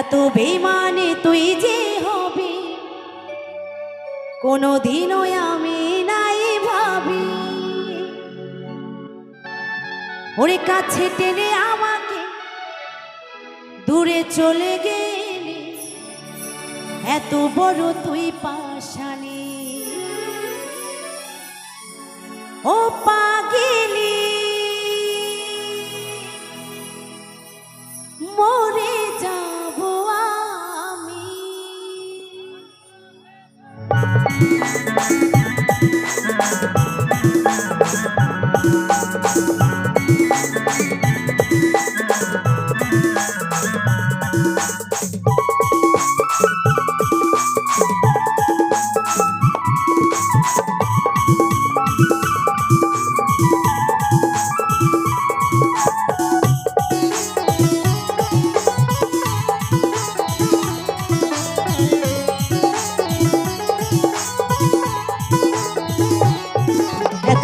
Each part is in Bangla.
এত বেমানে তুই যে হবি, কোনদিনও আমি নাই ভাবি। ওরে কাছে টেনে আমাকে দূরে চলে গে এত বড় তুই পাশানি ও পাগিলি মরে যাব আমি।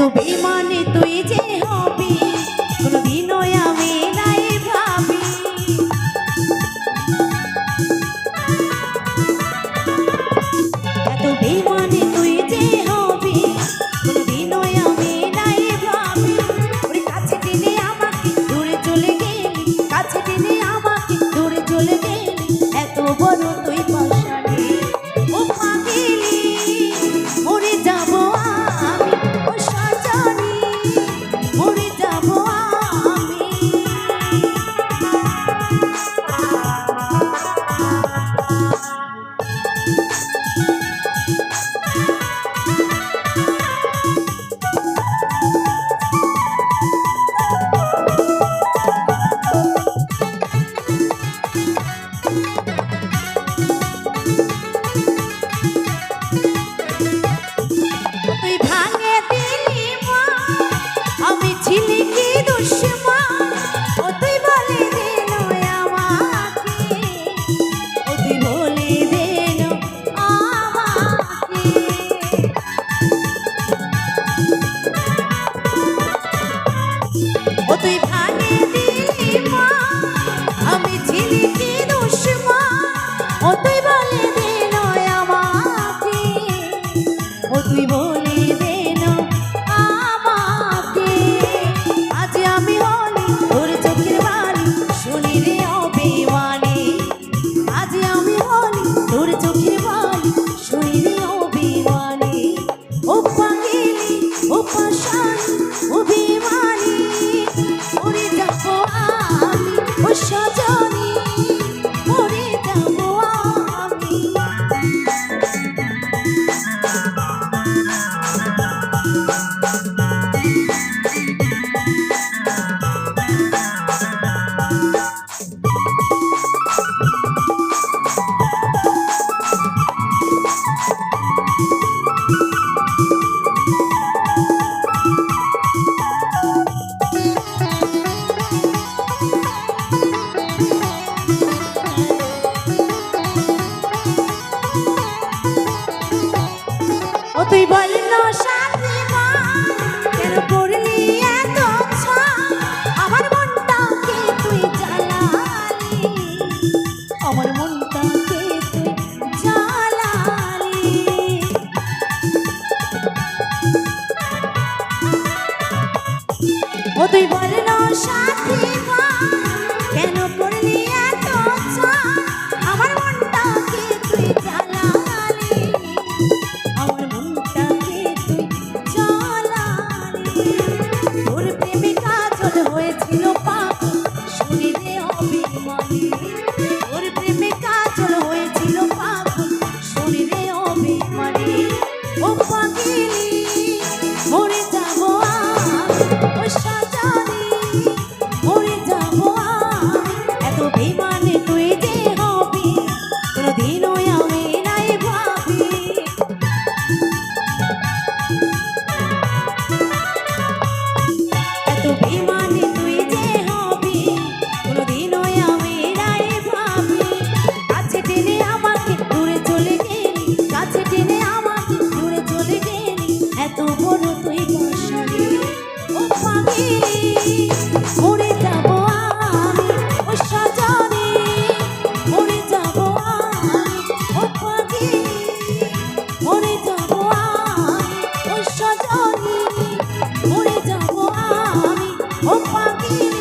অভিমানে তুই ও তুই সাথী। 红花的。